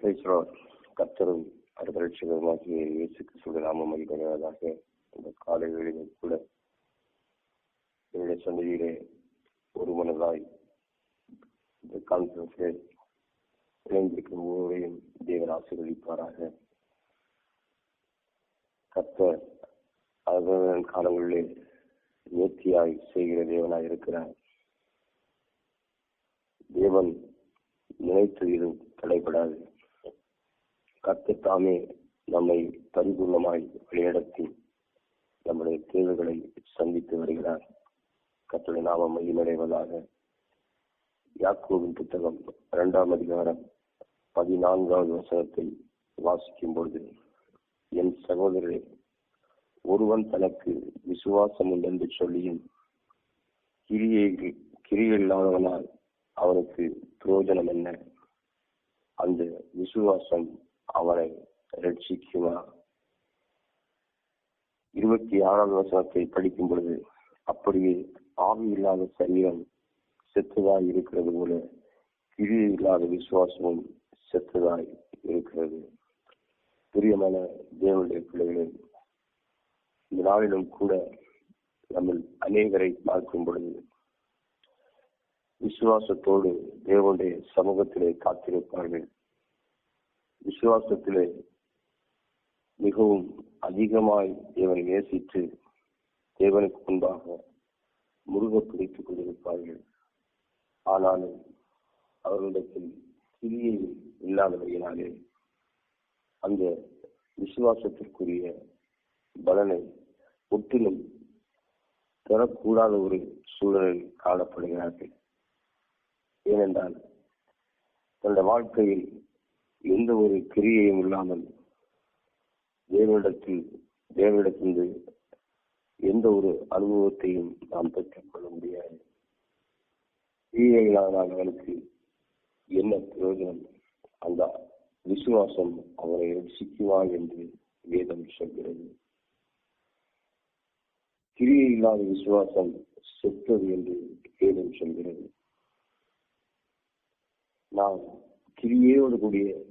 கத்தரும் கர்த்தரும் அரபரட்சகருமாகிய இயேசு கிறிஸ்துவின் நாமம் மகிழ்வதாக இந்த காலை வேளையில் கூட என்னுடைய சந்தையிலே ஒரு மனதாய் இந்த கான்ஃபரன்ஸில் இணைந்திருக்கும் ஒவ்வொருவரையும் தேவன் ஆசீர்வதிப்பாராக. கத்தர் அவர்களின் காலங்களிலே நேர்த்தியாய் செய்கிற தேவனாய் இருக்கிறார். தேவன் நினைத்து இது தடைபடாது கத்துத்தாமே தாமே நம்மை பரிபூர்ணமாய் வழிநடத்தி நம்முடைய தேவைகளை சந்தித்து வருகிறார். கத்துடைய நாமம் மகிமடைவதாக யாக்கோவின் புத்தகம் இரண்டாம் அதிகாரம் பதினான்காவது வசனத்தை வாசிக்கும் பொழுது என் சகோதரரே ஒருவன் தனக்கு விசுவாசம் உண்டென்று சொல்லியும் கிரியை கிரியை இல்லாதவனால் அவனுக்கு பிரயோஜனம் என்ன? அந்த விசுவாசம் அவளை ரட்சிக்குவார் இருபத்தி ஆறாம் வசனத்தை படிக்கும் பொழுது அப்படியே ஆவி இல்லாத சரீரம் செத்துதாய் இருக்கிறது போல கிரியை இல்லாத விசுவாசமும் செத்துதாய் இருக்கிறது. பிரியமான தேவனுடைய பிள்ளைகளே இந்த நாளிலும் கூட நம்ம அநேகரை பார்க்கும் பொழுது விசுவாசத்தோடு தேவனுடைய சமூகத்திலே காத்திருப்பார்கள். விசுவாசத்திலே மிகவும் அதிகமாய் தேவனை நேசித்து தேவனுக்கு முன்பாக முருக பிடித்துக் கொண்டிருப்பார்கள். ஆனாலும் அவர்களிடத்தில் கிரியை இல்லாதவையினாலே அந்த விசுவாசத்திற்குரிய பலனை முற்றிலும் பெறக்கூடாத ஒரு சூழலில் காணப்படுகிறார்கள். ஏனென்றால் தன்னுடைய வாழ்க்கையில் எந்த ஒரு கிரியையும் இல்லாமல் தேவனிடத்தில் தேவனிடத்திலிருந்து எந்த ஒரு அனுபவத்தையும் நாம் பெற்றுக் கொள்ள முடியாது. கிரியைகளானால் அவனுக்கு என்ன பிரயோஜனம்? அந்த விசுவாசம் அவரை ரசிக்குமா என்று வேதம் சொல்கிறது. கிரியை இல்லாத விசுவாசம் செத்தது என்று வேதம் சொல்கிறது. நாம் கிரியையோடு கூடிய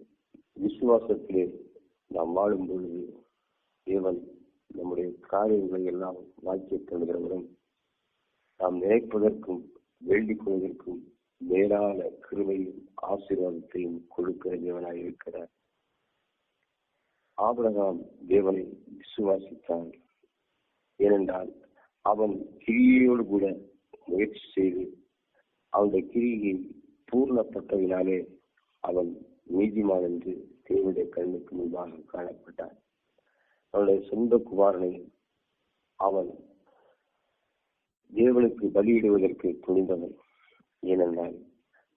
விசுவாசத்திலே நாம் வாழும் பொழுது தேவன் நம்முடைய காரியங்களை எல்லாம் வாக்கிய தருகிறவரும் நாம் நினைப்பதற்கும் வேண்டிக் கொள்வதற்கும் மேலான கிருமையும் ஆசீர்வாதத்தையும் கொடுக்கிற தேவனாய் இருக்கிறார். ஆபரகாம் தேவனை விசுவாசித்தான். ஏனென்றால் அவன் கிரியையோடு கூட முயற்சி செய்து அவனுடைய கிரியை பூர்ணப்பட்டதினாலே அவன் நீதிமான் என்று தேவனுடைய கண்ணுக்கு முன்பாக காணப்பட்டார். அவனுடைய சொந்த குமாரனை அவன் தேவனுக்கு பலியிடுவதற்கு துணிந்தவன். ஏனென்றால்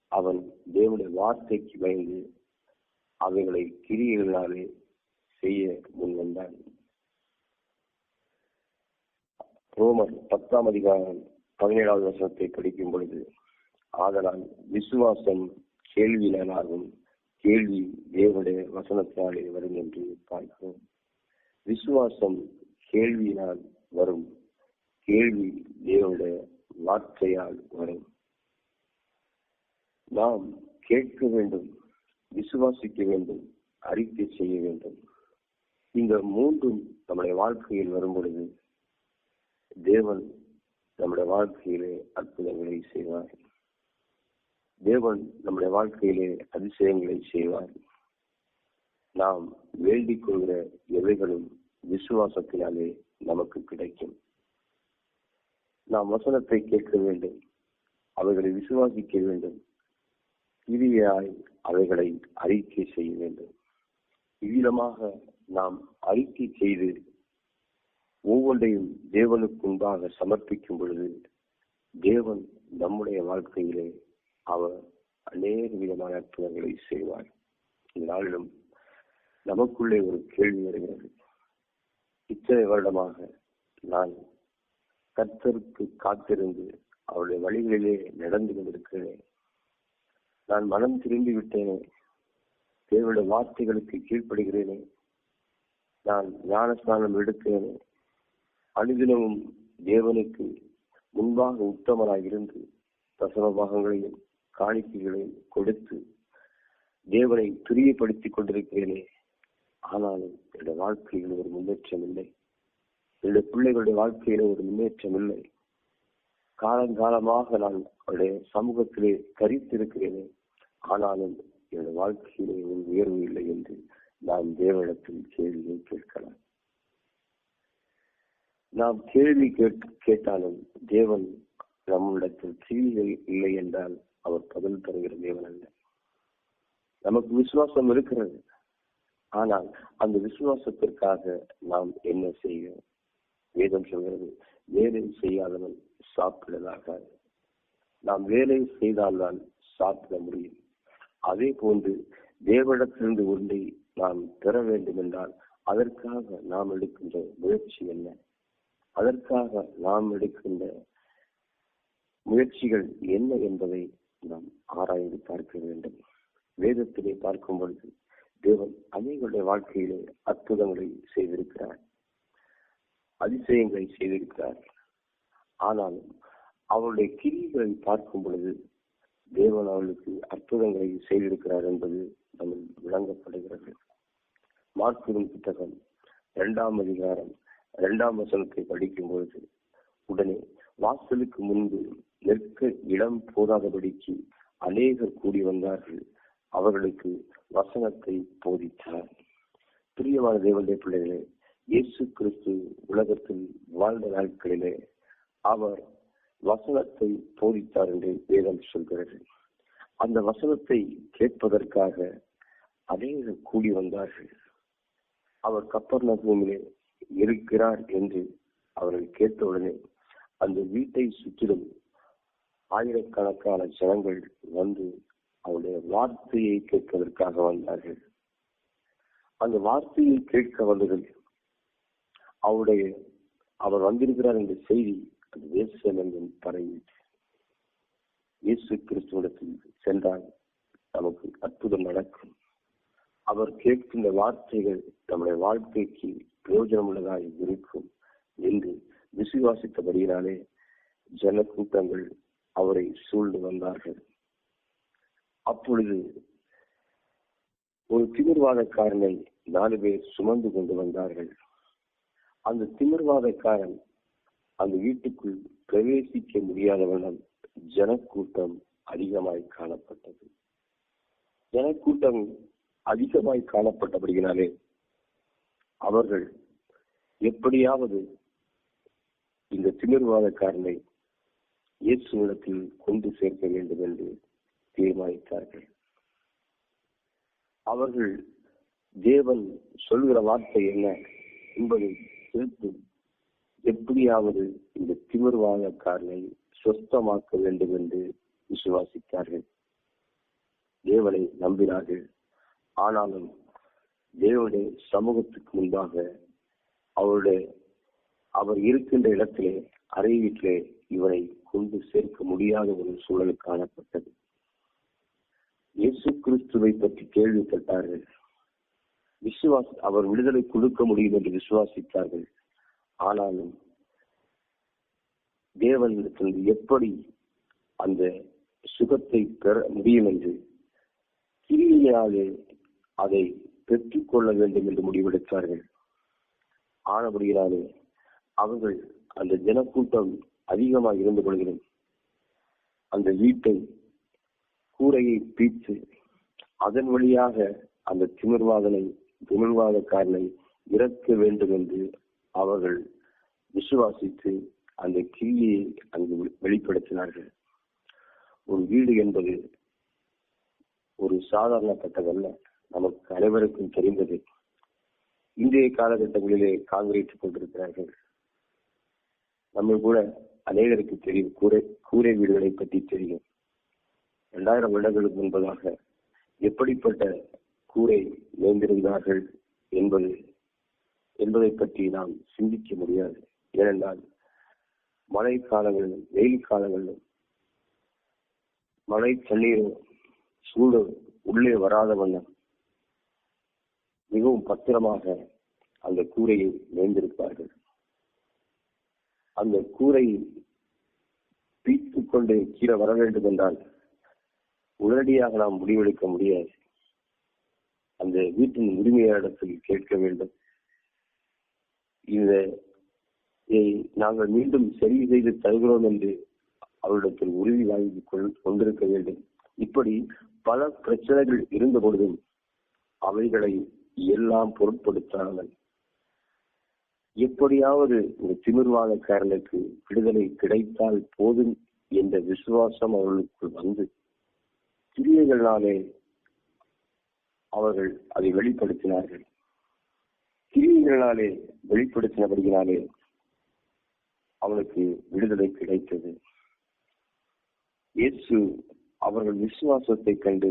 அவன் தேவனுடைய வார்த்தைக்கு பயந்து அவைகளை கிரியர்களாலே செய்ய முன்வந்தான் ரோமர் பத்தாம் அதிகாரம் பதினேழாவது வசனத்தை படிக்கும் பொழுது ஆதலால் விசுவாசம் கேள்வியினாலும் கேள்வி தேவனுடைய வசனத்தாலே வரும் என்று பார்க்கிறோம். விசுவாசம் கேள்வியினால் வரும் கேள்வி தேவனுடைய வார்த்தையால் வரும். நாம் கேட்க வேண்டும் விசுவாசிக்க வேண்டும் அறிக்கை செய்ய வேண்டும். இந்த மூன்றும் நம்முடைய வாழ்க்கையில் வரும் பொழுது தேவன் நம்முடைய வாழ்க்கையிலே அற்புதங்களை செய்வார். தேவன் நம்முடைய வாழ்க்கையிலே அதிசயங்களை செய்வார். நாம் வேண்டிக் கொள்கிற எவைகளும் விசுவாசத்தினாலே நமக்கு கிடைக்கும். நாம் வசனத்தை கேட்க வேண்டும். அவைகளை விசுவாசிக்க வேண்டும். கிரியாய் அவைகளை அறிக்கை செய்ய வேண்டும். இவ்விதமாக நாம் அறிக்கை செய்து ஒவ்வொன்றையும் தேவனுக்கு முன்பாக சமர்ப்பிக்கும் பொழுது தேவன் நம்முடைய வாழ்க்கையிலே அவர் அநேக விதமான அற்புதங்களை செய்வார். இந்த நாளிலும் நமக்குள்ளே ஒரு கேள்வி வருகிறது. இத்தனை வருடமாக நான் கர்த்தருக்கு காத்திருந்து அவருடைய வழிகளிலே நடந்து கொண்டிருக்கிறேன். நான் மனம் திரும்பி விட்டேனே. தேவனுடைய வார்த்தைகளுக்கு கீழ்ப்படுகிறேனே. நான் ஞானஸ்நானம் எடுத்தேனே. அனுதினமும் தேவனுக்கு முன்பாக உத்தமராக இருந்து தசம பாகங்களையும் காணிக்கைகளை கொடுத்து தேவனை துரியப்படுத்திக் கொண்டிருக்கிறேனே. ஆனாலும் என்னுடைய வாழ்க்கையில் ஒரு முன்னேற்றம் இல்லை. என்னுடைய பிள்ளைகளுடைய வாழ்க்கையில ஒரு முன்னேற்றம் இல்லை. காலங்காலமாக நான் அவருடைய சமூகத்திலே கரித்திருக்கிறேனே ஆனாலும் என்னுடைய வாழ்க்கையிலே ஒரு உயர்வு இல்லை என்று நாம் தேவனிடத்தில் கேள்வியை கேட்கலாம். நாம் கேள்வி கேட் கேட்டாலும் தேவன் நம்மிடத்தில் கிரியை இல்லை என்றால் அவர் பதில் தருகிற தேவன் அல்ல. நமக்கு விசுவாசம் இருக்கிறது. ஆனால் அந்த விசுவாசத்திற்காக நாம் என்ன செய்யும் வேதம் சொல்கிறது? வேலை செய்யாதவன் சாப்பிடலாகாது நாம் வேலை செய்தால்தான் சாப்பிட முடியும். அதே போன்று தேவடத்திலிருந்து ஒன்றை நாம் பெற வேண்டும் என்றால் அதற்காக நாம் எடுக்கின்ற முயற்சி என்ன? அதற்காக நாம் எடுக்கின்ற முயற்சிகள் என்ன என்பதை நாம் ஆராய்ந்து பார்க்க வேண்டும். வேதத்திலே பார்க்கும் பொழுது தேவன் அநேகருடைய வாழ்க்கையிலே அற்புதங்களை செய்திருக்கிறார். அதிசயங்களை செய்திருக்கிறார். ஆனாலும் அவருடைய கிரிகளை பார்க்கும் பொழுது தேவன் அவளுக்கு அற்புதங்களை செய்திருக்கிறார் என்பது நம்ம விளங்கப்படுகிறது. மார்க்குவின் புத்தகம் இரண்டாம் அதிகாரம் இரண்டாம் வசனத்தை படிக்கும் பொழுது உடனே வாசலுக்கு முன்பு நிற்க இடம் போதாதபடிக்கு அநேகர் கூடி வந்தார்கள். அவர்களுக்கு வசனத்தை போதித்தார். பிரியமான தேவனுடைய பிள்ளைகளே இயேசு கிறிஸ்து உலகத்தில் வாழ்ந்த நாட்களிலே அவர் வசனத்தை போதித்தார் என்று வேதம் சொல்கிறது. அந்த வசனத்தை கேட்பதற்காக அநேகர் கூடி வந்தார்கள். அவர் கப்பர் நகூமிலே இருக்கிறார் என்று அவர்கள் கேட்டவுடனே அந்த வீட்டை சுற்றிலும் ஆயிரக்கணக்கான ஜனங்கள் வந்து அவருடைய வார்த்தையை கேட்பதற்காக வந்தார்கள். அந்த வார்த்தையை கேட்க வந்தவர்கள் அவருடைய அவர் வந்திருக்கிறார் என்ற செய்தி அந்த தேசம் என்றும் பரவிட்டு இயேசு கிறிஸ்துவத்தில் சென்றால் நமக்கு அற்புதம் நடக்கும். அவர் கேட்கின்ற வார்த்தைகள் நம்முடைய வாழ்க்கைக்கு பிரயோஜனம் உள்ளதாக இருக்கும் என்று விசுவாசித்தபடியினாலே ஜன கூட்டங்கள் அவரை சூழ்ந்து வந்தார்கள். அப்பொழுது ஒரு திமிர்வாதக்காரனை நாலு பேர் சுமந்து கொண்டு வந்தார்கள். அந்த திமிர்வாதக்காரன் அந்த வீட்டுக்குள் பிரவேசிக்க முடியாதவனால் ஜனக்கூட்டம் அதிகமாய் காணப்பட்டது. ஜனக்கூட்டம் அதிகமாய் காணப்பட்டபடியினாலே அவர்கள் எப்படியாவது இந்த திமிர்வாதக்காரனை இயேசுவிடத்தில் கொண்டு சேர்க்க வேண்டும் என்று தீர்மானித்தார்கள். அவர்கள் தேவன் சொல்கிற வார்த்தை என்ன என்பதை சேர்த்து எப்படியாவது இந்த திமிர்வாதக்காரனை சொஸ்தமாக்க வேண்டும் என்று விசுவாசித்தார்கள். தேவனை நம்பினார்கள். ஆனாலும் தேவனுடைய சமூகத்துக்கு முன்பாக அவருடைய அவர் இருக்கின்ற இடத்திலே அறை வீட்டிலே இவரை கொண்டு சேர்க்க முடியாத ஒரு சூழல் காணப்பட்டது. இயேசு கிறிஸ்துவை பற்றி கேள்விப்பட்டார்கள். விசுவாச அவர் விடுதலை கொடுக்க முடியும் என்று விசுவாசித்தார்கள். ஆனாலும் தேவனிடத்தில் எப்படி அந்த சுகத்தை பெற முடியும் என்று கிரியாலே அதை பெற்றுக்கொள்ள வேண்டும் என்று முடிவெடுத்தார்கள். ஆனபடியினாலே அவர்கள் அந்த ஜனக்கூட்டம் அதிகமாக இருந்து கொள்கிறோம் அந்த வீட்டை கூரையை பீத்து அதன் வழியாக அந்த திமிர்வாதனை திமிர்வாதக்காரனை இறக்க வேண்டும் என்று அவர்கள் விசுவாசித்து அந்த கிரியை அங்கு வெளிப்படுத்தினார்கள். ஒரு வீடு என்பது ஒரு சாதாரணப்பட்டதல்ல. நமக்கு அனைவருக்கும் தெரிந்தது. இன்றைய காலகட்டங்களிலே காங்கிரீட் கொண்டிருக்கிறார்கள். நம்ம கூட அநேகருக்கு தெரியும். கூரை கூரை வீடுகளை பற்றி தெரியும். இரண்டாயிரம் வருடங்களுக்கு முன்பதாக எப்படிப்பட்ட கூரை மேய்ந்திருந்தார்கள் என்பது என்பதை பற்றி நாம் சிந்திக்க முடியாது. ஏனென்றால் மழை காலங்களிலும் வெயில் காலங்களிலும் மழை தண்ணீரும் சூடு உள்ளே வராத வண்ணம் மிகவும் பத்திரமாக அந்த கூரையை மேய்ந்திருப்பார்கள். அந்த கூரை பீத்துக் கொண்டு கீழே வர வேண்டும் என்றால் உடனடியாக நாம் முடிவெடுக்க முடியாது. அந்த வீட்டின் உரிமையாளத்தில் கேட்க வேண்டும். இந்த இதை நாங்கள் மீண்டும் சரி செய்து தருகிறோம் என்று அவரிடத்தில் உறுதி வாங்கி கொள்- கொண்டிருக்க வேண்டும். இப்படி பல பிரச்சனைகள் இருந்த பொழுதும் அவைகளை எல்லாம் பொருட்படுத்தாமல் எப்படியாவது ஒரு திமிர்வாதக்காரனுக்கு விடுதலை கிடைத்தால் போதும் என்ற விசுவாசம் அவர்களுக்குள் வந்து கிரியைகளாலே அவர்கள் அதை வெளிப்படுத்தினார்கள். கிரியைகளாலே வெளிப்படுத்தினபடியினாலே அவனுக்கு விடுதலை கிடைத்தது. இயேசு அவர்கள் விசுவாசத்தை கண்டு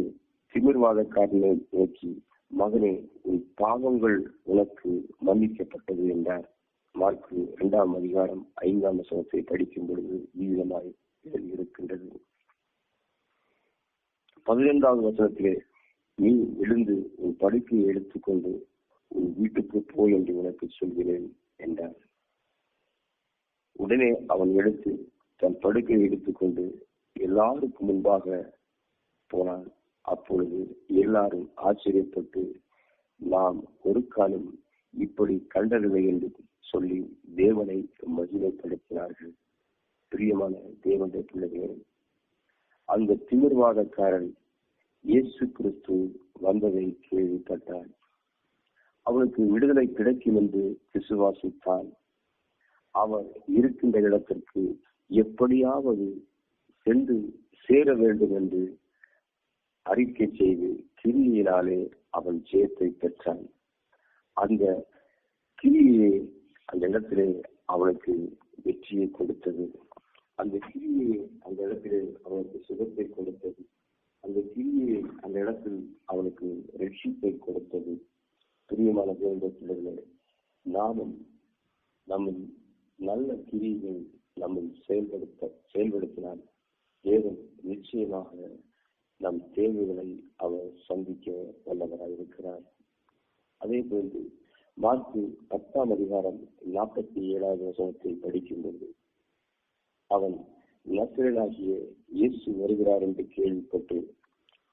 திமிர்வாதக்காரனை நோக்கி மகனே உன் பாவங்கள் உனக்கு மன்னிக்கப்பட்டது என்றார். மார்க்கு இரண்டாம் அதிகாரம் ஐந்தாம் வசனத்தை படிக்கும் பொழுது வீதமாய் இருக்கின்றது பதினைந்தாவது வசனத்திலே நீ எழுந்து உன் படுக்கையை எடுத்துக்கொண்டு உன் வீட்டுக்கு போ என்று உனக்கு சொல்கிறேன் என்றார். உடனே அவன் எடுத்து தன் படுக்கையை எடுத்துக்கொண்டு எல்லாருக்கும் முன்பாக போனான். அப்பொழுது எல்லாரும் ஆச்சரியப்பட்டு நாம் ஒரு காலம் இப்படி கண்டதில்லை என்று சொல்லி தேவனை மகிமைப்படுத்தினார்கள். பிரியமான தேவனுடைய பிள்ளைகளே அந்த திமிர்வாதக்காரன் இயேசு கிறிஸ்து வந்ததை கேள்விப்பட்டான் அவனுக்கு விடுதலை கிடைக்கும் என்று விசுவாசித்தான். அவர் இருக்கின்ற இடத்திற்கு எப்படியாவது சென்று சேர வேண்டும் என்று அறிக்கை செய்து கிரியினாலே அவன் ஜெயத்தை பெற்றான். அந்த கிளியே அந்த இடத்திலே அவனுக்கு வெற்றியை கொடுத்தது. அந்த கிளியை அந்த இடத்திலே அவனுக்கு சுகத்தை கொடுத்தது. அந்த கிளியை அந்த இடத்தில் அவனுக்கு ரட்சிப்பை கொடுத்தது. பிரியமான தேவனுடைய நாமும் நம்ம நல்ல கிரியை நம்ம செயல்படுத்த செயல்படுத்தினால் தேவன் நிச்சயமாக நம் தேவைகளை அவர் சந்திக்க வல்லவராக இருக்கிறார். அதே போன்று மார்க்கு பத்தாம் அதிகாரம் நாற்பத்தி ஏழாவது வசனத்தை படிக்கும்போது அவன் நசரனாகிய இயேசு வருகிறார் என்று கேள்விப்பட்டு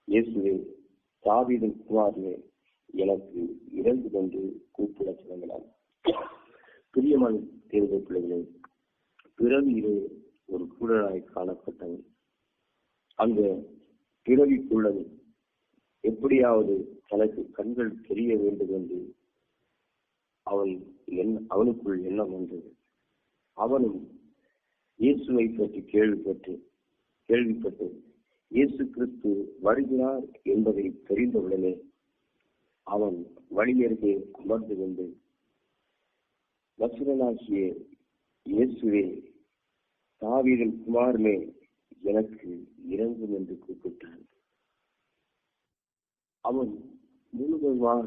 இயேசுவே தாவிதன் குமாரே எனக்கு இறந்து கொண்டு கூப்பிட தொடங்கினான் பிரியமான தேர்தல் பிள்ளைகளே பிறவியிலே ஒரு குருடனாய் காணப்பட்டவன். அந்த பிறவிக்குள்ளது. எப்படியாவது தனக்கு கண்கள் தெரிய வேண்டும் என்று அவன் எண்ண- அவனுக்குள் எண்ணம் வந்தது. அவனும் இயேசுவை பற்றி கேள்விப்பட்டு கேள்விப்பட்டு இயேசு கிறிஸ்து வருகிறார் என்பதை தெரிந்தவுடனே அவன் வழியருகே அமர்ந்து கொண்டு நசுரனாகிய இயேசுவே தாவீரன் குமாருமே எனக்கு இறங்கும் என்று கூப்பிட்டான். அவன் முழுவதுமாக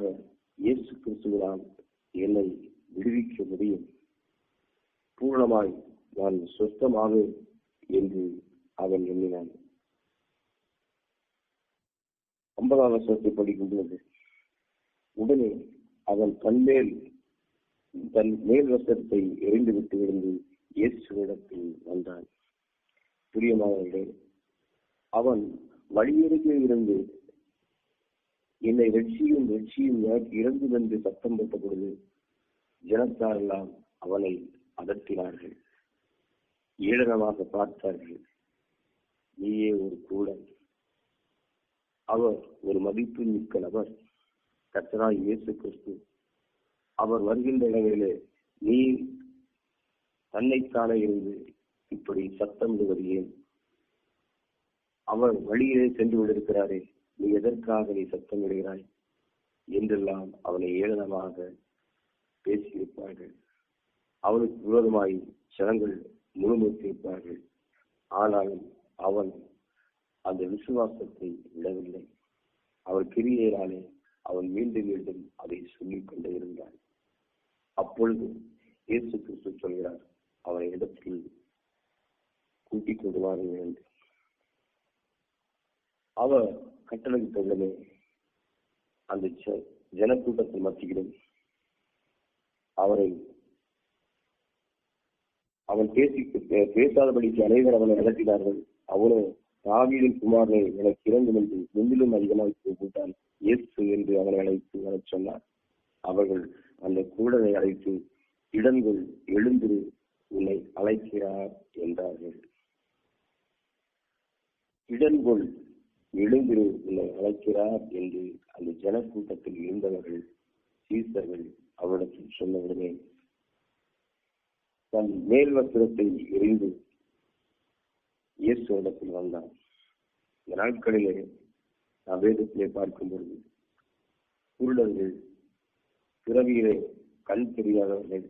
இயேசு கிறிஸ்துவினால் என்னை விடுவிக்க முடியும். பூர்ணமாய் நான் சொஸ்தமாவேன் என்று அவன் எண்ணினான். ஐம்பதாம் வருஷத்தை படிக்கும் பொழுது உடனே அவன் தன்மேல் தன் மேல் வசத்தை எரிந்துவிட்டு விழுந்து இயேசுவிடத்தில் வந்தான். பிரியமானவர்களே அவன் வழியருகே இருந்து என்னை ரட்சியும் வெற்றியும் எனக்கு இறந்து வென்று சத்தம் போட்ட பொழுது ஜனத்தாரெல்லாம் அவனை அதட்டினார்கள். ஏளனமாக பார்த்தார்கள் நீயே ஒரு கூடன் அவர் ஒரு மதிப்பு மிக்க நபர். கர்த்தராய் இயேசு கிறிஸ்து அவர் வருகின்ற இடங்களிலே நீ தன்னைத்தானே இருந்து இப்படி சத்தம் விடுவது ஏன் அவர் வழியிலே சென்று கொண்டிருக்கிறாரே நீ எதற்காக நீ சத்தம் விடுகிறாய் என்றெல்லாம் அவனை ஏளனமாக பேசியிருப்பார்கள். அவனுக்கு விரோதமாய் ஜனங்கள் முழுமுத்திருப்பார்கள் ஆனாலும் அவன் அந்த விசுவாசத்தை விடவில்லை. அவர் கிரியையினாலே அவன் மீண்டும் மீண்டும் அதை சொல்லிக் கொண்டே இருந்தான். அப்பொழுது இயேசு கிறிஸ்து சொல்கிறார் அவரை இடத்தில் கூட்டிக் கொண்டு வாருங்கள் என்று. அவர் கட்டளையிட்டுள்ளமே அந்த ஜனக்கூட்டத்தின் மத்தியிலும் அவரை அவன் பேசி பேசாதபடிக்கு அனைவர் அவனை நடத்தினார்கள் அவனோ தாவீரின் குமாரனை எனக்கு இறங்கும் என்று முன்னிலும் அதிகமாக கூட்டான் இயேசு என்று அவனை அழைத்து வரச் சொன்னார். அவர்கள் அந்த கூடனை அழைத்து இடங்கள் எழுந்து உன்னை அழைக்கிறார் என்றார்கள். இடங்கொள் எழுந்திரு உன்னை அழைக்கிறார் என்று அந்த ஜனக்கூட்டத்தில் இருந்தவர்கள் சீசர்கள் அவரிடத்தில் சொன்னவுடனே தன் மேல் வஸ்திரத்தை எரிந்து இயேசு இடத்தில் வந்தான். இந்த நாட்களிலே நாம் வேதத்திலே பார்க்கும் பொழுது குருடர்கள் பிறவியிலே கண் தெரியாதவர்கள்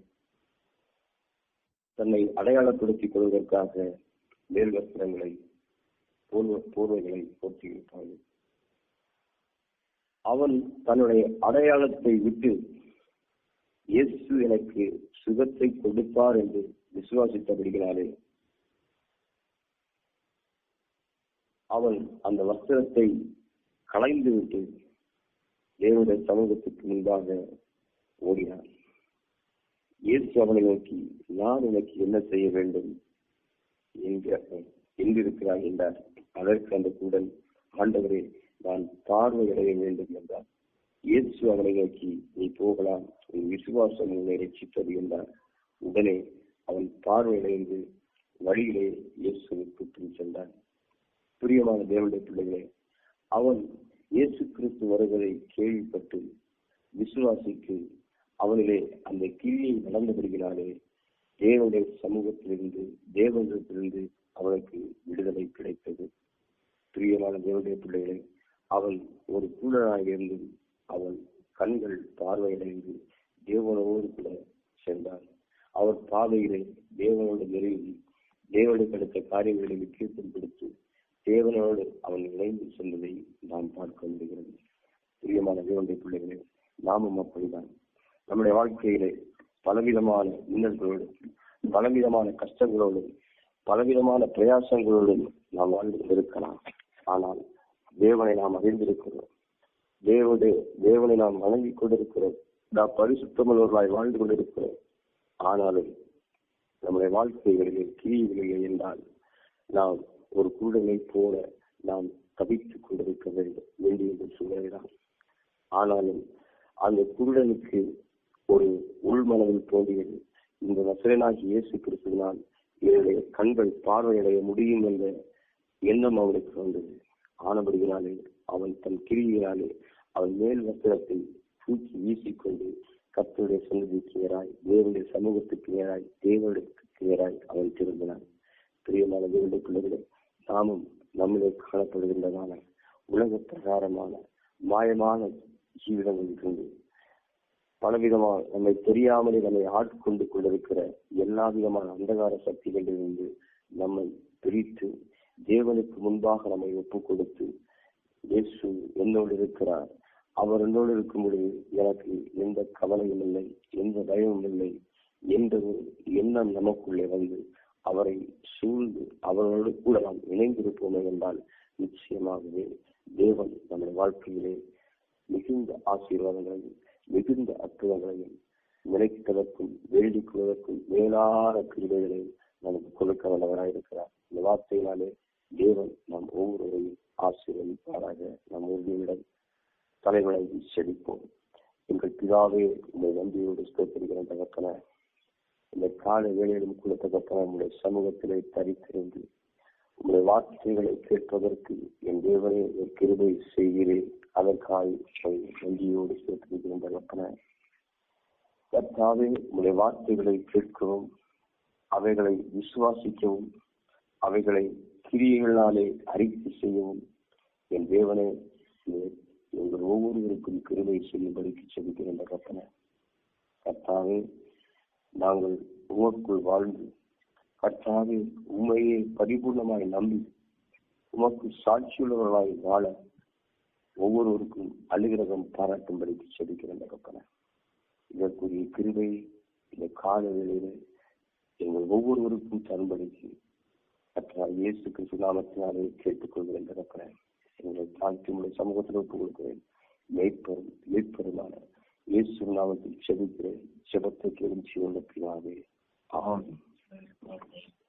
தன்னை அடையாளப்படுத்திக் கொள்வதற்காக மேல் வஸ்திரங்களை போர்வ போர்வைகளை போர்த்தியிருப்பார்கள் அவன் தன்னுடைய அடையாளத்தை விட்டு இயேசு எனக்கு சுகத்தை கொடுப்பார் என்று விசுவாசித்தபடினாலே அவன் அந்த வஸ்திரத்தை களைந்து விட்டு தேவனுடைய சமூகத்துக்கு முன்பாக ஓடினான். இயேசு அவனை நோக்கி நான் உனக்கு என்ன செய்ய வேண்டும்? என்கிறேன் எங்கிருக்கிறாய் என்றார். அதற்கு அந்த கூடன் ஆண்டவரே நான் பார்வையடைய வேண்டும் என்றார். இயேசு அவனை நோக்கி நீ போகலாம் உன் விசுவாசம் உன்னை ரட்சித்தது என்றார் உடனே அவன் பார்வையடைந்து வழியிலே இயேசுவுக்கு பின் சென்றான். பிரியமான தேவனுடைய பிள்ளைகளே அவன் இயேசு கிறிஸ்து வருவதை கேள்விப்பட்டு விசுவாசிக்கு அவனிலே அந்த கிரியை நடந்தபடியினாலே தேவனுடைய சமூகத்திலிருந்து தேவனிடத்திலிருந்து அவனுக்கு விடுதலை கிடைத்தது. பிரியமான தேவனுடைய பிள்ளைகளை அவன் ஒரு கூடனாக இருந்து அவன் கண்கள் பார்வையடைந்து தேவனோடு கூட சென்றாள். அவர் பாதையிலே தேவனோடு நெருங்கி தேவனுக்கு அடுத்த காரியங்களை முக்கியத்துவம் கொடுத்து தேவனோடு அவன் இணைந்து சென்றதை நாம் பார்க்க முடிகிறது. பிரியமான தேவனுடைய பிள்ளைகளே நாமும் அப்படிதான் நம்முடைய வாழ்க்கையிலே பலவிதமான இன்னல்களோடு பலவிதமான கஷ்டங்களோடு பலவிதமான பிரயாசங்களுடன் நாம் வாழ்ந்து கொண்டிருக்கலாம். ஆனால் தேவனை நாம் அறிந்திருக்கிறோம். தேவனுடைய தேவனை நாம் வணங்கிக் கொண்டிருக்கிறோம். நாம் பரிசுத்தமல்லவர்களாய் வாழ்ந்து கொண்டிருக்கிறோம். ஆனாலும் நம்முடைய வாழ்க்கைகளிலே கிரிகளிலே என்றால் நாம் ஒரு குருடனை போல நாம் தவித்துக் கொண்டிருக்க வேண்டும். வேண்டியது சூழலாம் ஆனாலும் அந்த குருடனுக்கு ஒரு உள்மனதில் தோன்றியது. இந்த நசரனாகி இயேசு கிறிஸ்துவினால் என்னுடைய கண்கள் பார்வையடைய முடியும் என்ற எண்ணம் அவனுக்கு வந்தது. ஆனபடியினாலே அவன் தன் கிரியினாலே அவன் மேல் வஸ்திரத்தை தூக்கி வீசிக்கொண்டு கத்தருடைய சந்ததிக்கு நேராய் தேவனுடைய சமூகத்துக்கு நேராய் தேவனுக்கு நேராய் அவன் திரும்பினான். பிரியமான தேவனுடைய பிள்ளைகளை நாமும் நம்மிலே காணப்படுகின்றதான உலக பிரகாரமான மாயமான ஜீவிதங்கள் இருந்து பலவிதமான நம்மை தெரியாமலே நம்மை ஆட்கொண்டு கொண்டிருக்கிற எல்லா விதமான அந்தகார சக்திகளிலிருந்து நம்மை பிரித்து தேவனுக்கு முன்பாக நம்மை ஒப்பு கொடுத்து இயேசு என்னோடு இருக்கிறார். அவர் என்னோடு இருக்கும் பொழுது எனக்கு எந்த கவலையும் இல்லை எந்த பயமும் இல்லை என்ற ஒரு எண்ணம் நமக்குள்ளே வந்து அவரை சூழ்ந்து அவரோடு கூட நாம் இணைந்திருப்போமே என்றால் நிச்சயமாகவே தேவன் நம்முடைய வாழ்க்கையிலே மிகுந்த ஆசீர்வாதங்கள் மிகுந்த அற்புதங்களையும் நினைப்பதற்கும் வேண்டிக் கொள்வதற்கும் மேலான கிருபைகளை நமக்கு கொடுக்க வல்லவராயிருக்கிறார் இந்த வார்த்தையினாலே தேவன் நாம் ஒவ்வொருவரையும் ஆசீர்வதிப்பாராக. நாம் உறுதியுடன் தலைவனை செழிப்போம் எங்கள் பிதாவே உங்களை நன்றியோடு ஸ்தோத்திருக்கிற தகப்பன இந்த கால வேலையிலும் கூட தகப்பன உங்களுடைய சமூகத்திலே தரித்திருந்து உங்களுடைய வார்த்தைகளை கேட்பதற்கு என் தேவனே ஒரு கிருபை செய்கிறேன். அதற்காக நன்றியோடு ஸ்தோத்திரிக்கிற தகப்பன. கர்த்தாவே உங்களுடைய வார்த்தைகளை கேட்கவும் அவைகளை விசுவாசிக்கவும். அவைகளை கிரியைகளாலே அறிக்கை செய்யவும். என் தேவனே எங்கள் ஒவ்வொருவருக்கும் கிருமை செய்யும்படிக்கு செபிக்கிறேன் கப்பன கர்த்தாவே நாங்கள் உமக்குள் வாழ்ந்து கர்த்தாவே உண்மையை பரிபூர்ணமாய் நம்பி உமக்கு சாட்சியுள்ளவர்களாய் வாழ ஒவ்வொருவருக்கும் அலுகிரகம் பாராட்டும்படிக்கு செபிக்கிறேன் தகப்பன இதற்குரிய கிருபை இந்த கால வேளையில எங்கள் ஒவ்வொருவருக்கும் தரும்படிக்கு கற்றா இயேசு கிறிஸ்து நாமத்தினாலே கேட்டுக்கொள்கிறேன் தகப்பன எங்களை தாழ்த்தி உடைய சமூகத்தில் ஒப்புக் கொடுக்கிறேன் மெய்ப்பெரும் மெய்ப்பெருமான இயேசு நாமத்தில் செபிக்கிறேன். செபத்தை கேளும் சிவந்த பிதாவே. ஆமென். Thank you.